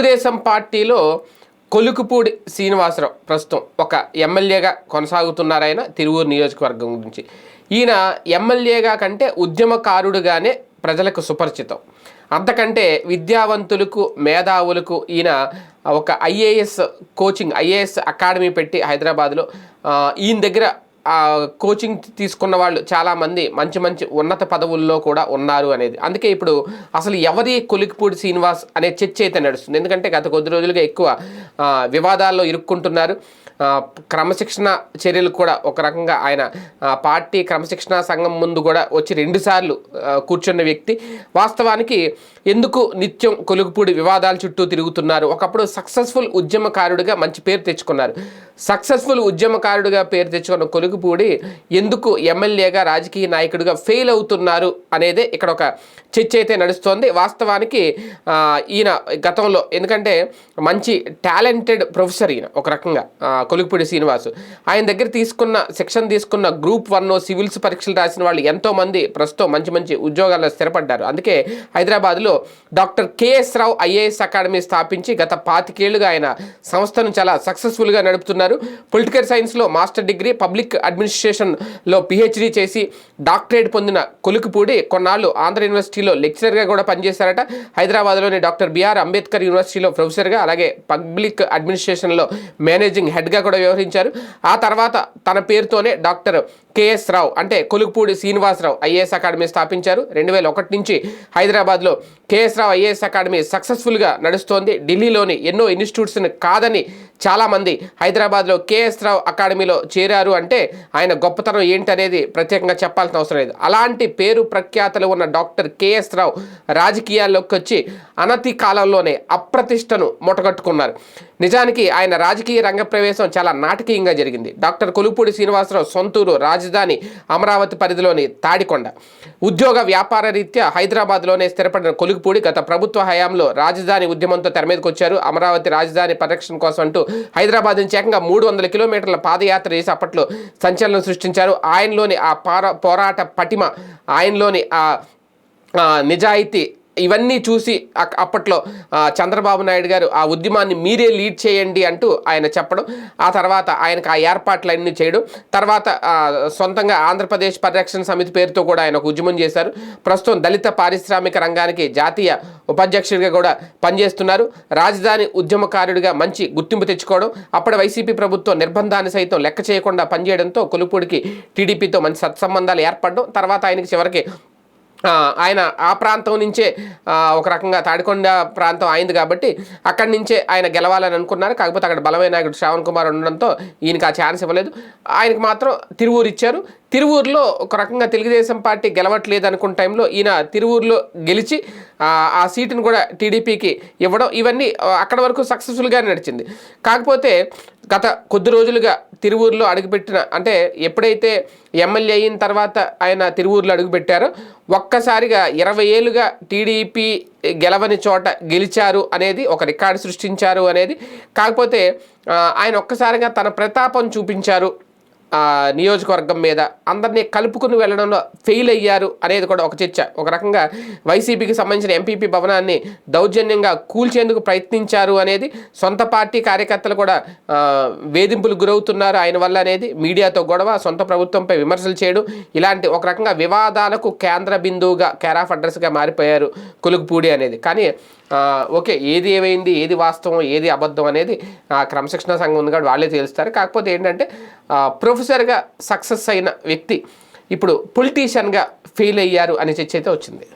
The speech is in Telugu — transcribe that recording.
తెలుగుదేశం పార్టీలో కొలుకుపూడి శ్రీనివాసరావు ప్రస్తుతం ఒక ఎమ్మెల్యేగా కొనసాగుతున్నారు ఆయన తిరువూరు నియోజకవర్గం గురించి ఈయన ఎమ్మెల్యేగా కంటే ఉద్యమకారుడుగానే ప్రజలకు సుపరిచితం. అంతకంటే విద్యావంతులకు మేధావులకు ఈయన ఒక ఐఏఎస్ కోచింగ్ ఐఏఎస్ అకాడమీ పెట్టి హైదరాబాద్లో ఈయన దగ్గర కోచింగ్ తీసుకున్న వాళ్ళు చాలామంది మంచి మంచి ఉన్నత పదవుల్లో కూడా ఉన్నారు అనేది. అందుకే ఇప్పుడు అసలు ఎవరి కొలికిపూడి శ్రీనివాస్ అనే చర్చ అయితే నడుస్తుంది. ఎందుకంటే గత కొద్ది రోజులుగా ఎక్కువ వివాదాల్లో ఇరుక్కుంటున్నారు. క్రమశిక్షణ చర్యలు కూడా ఒక రకంగా ఆయన పార్టీ క్రమశిక్షణ సంఘం ముందు కూడా వచ్చి రెండుసార్లు కూర్చున్న వ్యక్తి. వాస్తవానికి ఎందుకు నిత్యం కొలుగుపూడి వివాదాల చుట్టూ తిరుగుతున్నారు? ఒకప్పుడు సక్సెస్ఫుల్ ఉద్యమకారుడిగా మంచి పేరు తెచ్చుకున్నారు. సక్సెస్ఫుల్ ఉద్యమకారుడిగా పేరు తెచ్చుకున్న కొలుగుపూడి ఎందుకు ఎమ్మెల్యేగా రాజకీయ నాయకుడిగా ఫెయిల్ అవుతున్నారు అనేదే ఇక్కడ ఒక చర్చ అయితే నడుస్తోంది. వాస్తవానికి ఈయన గతంలో ఎందుకంటే మంచి టాలెంటెడ్ ప్రొఫెసర్ ఈయన ఒక రకంగా కొలుగుపూడి శ్రీనివాసు. ఆయన దగ్గర తీసుకున్న శిక్షణ తీసుకున్న గ్రూప్ వన్ సివిల్స్ పరీక్షలు రాసిన వాళ్ళు ఎంతోమంది ప్రస్తుతం మంచి మంచి ఉద్యోగాల్లో స్థిరపడ్డారు. అందుకే హైదరాబాద్లో doctor KS Rao IAS academy స్థాపించి గత పాతికేళ్ళుగా ఆయన సంస్థను చాలా సక్సెస్ఫుల్గా నడుపుతున్నారు. పొలిటికల్ సైన్స్లో మాస్టర్ డిగ్రీ పబ్లిక్ అడ్మినిస్ట్రేషన్లో పిహెచ్డి చేసి డాక్టరేట్ పొందిన కొలుకుపూడి కొన్నాళ్ళు ఆంధ్ర యూనివర్సిటీలో లెక్చరర్గా కూడా పనిచేశారట. హైదరాబాద్లోని డాక్టర్ బిఆర్ అంబేద్కర్ యూనివర్సిటీలో ప్రొఫెసర్గా అలాగే పబ్లిక్ అడ్మినిస్ట్రేషన్లో మేనేజింగ్ హెడ్గా కూడా వ్యవహరించారు. ఆ తర్వాత తన పేరుతోనే డాక్టర్ కేఎస్ రావు అంటే కొలుకుపూడి శ్రీనివాసరావు ఐఏఎస్ అకాడమీ స్థాపించారు. రెండు వేల ఒకటి నుంచి హైదరాబాద్లో కేఎస్ రావు ఐఏఎస్ అకాడమీ సక్సెస్ఫుల్గా నడుస్తోంది. ఢిల్లీలోని ఎన్నో ఇన్స్టిట్యూట్స్ని కాదని చాలామంది హైదరాబాద్లో కేఎస్ రావు అకాడమీలో చేరారు అంటే ఆయన గొప్పతనం ఏంటనేది ప్రత్యేకంగా చెప్పాల్సిన అవసరం లేదు. అలాంటి పేరు ప్రఖ్యాతలు ఉన్న డాక్టర్ కేఎస్ రావు రాజకీయాల్లోకి వచ్చి అనతి కాలంలోనే అప్రతిష్టను మూటగట్టుకున్నారు. నిజానికి ఆయన రాజకీయ రంగ ప్రవేశం చాలా నాటకీయంగా జరిగింది. డాక్టర్ కొలుపూడి శ్రీనివాసరావు సొంతూరు రాజధాని అమరావతి పరిధిలోని తాడికొండ. ఉద్యోగ వ్యాపార రీత్యా హైదరాబాద్లోనే స్థిరపడిన కొలుగుపూడి గత ప్రభుత్వ హయాంలో రాజధాని ఉద్యమంతో తెర మీదకి వచ్చారు అమరావతి రాజధాని పరిరక్షణ కోసం అంటూ హైదరాబాద్ నుంచి ఏకంగా మూడు వందల కిలోమీటర్ల పాదయాత్ర చేసి అప్పట్లో సంచలనం సృష్టించారు. ఆయనలోని ఆ పోరాట పటిమ ఆయనలోని ఆ, నిజాయితీ ఇవన్నీ చూసి అప్పట్లో చంద్రబాబు నాయుడు గారు ఆ ఉద్యమాన్ని మీరే లీడ్ చేయండి అంటూ ఆయన చెప్పడం ఆ తర్వాత ఆయనకు ఆ ఏర్పాట్లన్నీ చేయడం తర్వాత సొంతంగా ఆంధ్రప్రదేశ్ పరిరక్షణ సమితి పేరుతో కూడా ఆయన ఒక ఉద్యమం చేశారు. ప్రస్తుతం దళిత పారిశ్రామిక రంగానికి జాతీయ ఉపాధ్యక్షుడిగా కూడా పనిచేస్తున్నారు. రాజధాని ఉద్యమకారుడిగా మంచి గుర్తింపు తెచ్చుకోవడం అప్పటి వైసీపీ ప్రభుత్వం నిర్బంధాన్ని సైతం లెక్క చేయకుండా పనిచేయడంతో కొలుపూడికి టీడీపీతో మంచి సత్సంబంధాలు ఏర్పడడం తర్వాత ఆయనకి చివరికి ఆయన ఆ ప్రాంతం నుంచే ఒక రకంగా తాడికొండ ప్రాంతం అయింది కాబట్టి అక్కడి నుంచే ఆయన గెలవాలని అనుకున్నారు. కాకపోతే అక్కడ బలమైన నాయకుడు శ్రావణ్ కుమార్ ఉండడంతో ఈయనకి ఆ ఛాన్స్ ఇవ్వలేదు. ఆయనకు మాత్రం తిరువూరు ఇచ్చారు. తిరువూరులో ఒక రకంగా తెలుగుదేశం పార్టీ గెలవట్లేదు అనుకున్న టైంలో ఈయన తిరువూరులో గెలిచి ఆ, సీటును కూడా టీడీపీకి ఇవ్వడం ఇవన్నీ అక్కడ వరకు సక్సెస్ఫుల్గా నడిచింది. కాకపోతే గత కొద్ది రోజులుగా తిరువూరులో అడుగుపెట్టిన అంటే ఎప్పుడైతే ఎమ్మెల్యే అయిన తర్వాత ఆయన తిరువూరులో అడుగుపెట్టారో ఒక్కసారిగా ఇరవై ఏళ్ళుగా టీడీపీ గెలవని చోట గెలిచారు అనేది ఒక రికార్డు సృష్టించారు అనేది కాకపోతే ఆయన ఒక్కసారిగా తన ప్రతాపం చూపించారు నియోజకవర్గం మీద అందరినీ కలుపుకుని వెళ్ళడంలో ఫెయిల్ అయ్యారు అనేది కూడా ఒక చర్చ. ఒక రకంగా వైసీపీకి సంబంధించిన ఎంపీపీ భవనాన్ని దౌర్జన్యంగా కూల్చేందుకు ప్రయత్నించారు అనేది సొంత పార్టీ కార్యకర్తలు కూడా వేధింపులు వేధింపులకు గురవుతున్నారు ఆయన వల్ల అనేది. మీడియాతో గొడవ సొంత ప్రభుత్వంపై విమర్శలు చేయడం ఇలాంటి ఒక రకంగా వివాదాలకు కేంద్ర బిందువుగా కేరాఫ్ అడ్రస్గా మారిపోయారు కులుగుపూడి అనేది. కానీ ఓకే ఏది ఏమైంది ఏది వాస్తవం ఏది అబద్ధం అనేది క్రమశిక్షణా క్రమశిక్షణ సంఘం ఉంది కాబట్టి వాళ్ళే తెలుస్తారు. కాకపోతే ఏంటంటే ఆ, ప్రొఫెసర్గా సక్సెస్ అయిన వ్యక్తి ఇప్పుడు పొలిటీషియన్గా ఫెయిల్ అయ్యారు అనే చర్చ అయితే వచ్చింది.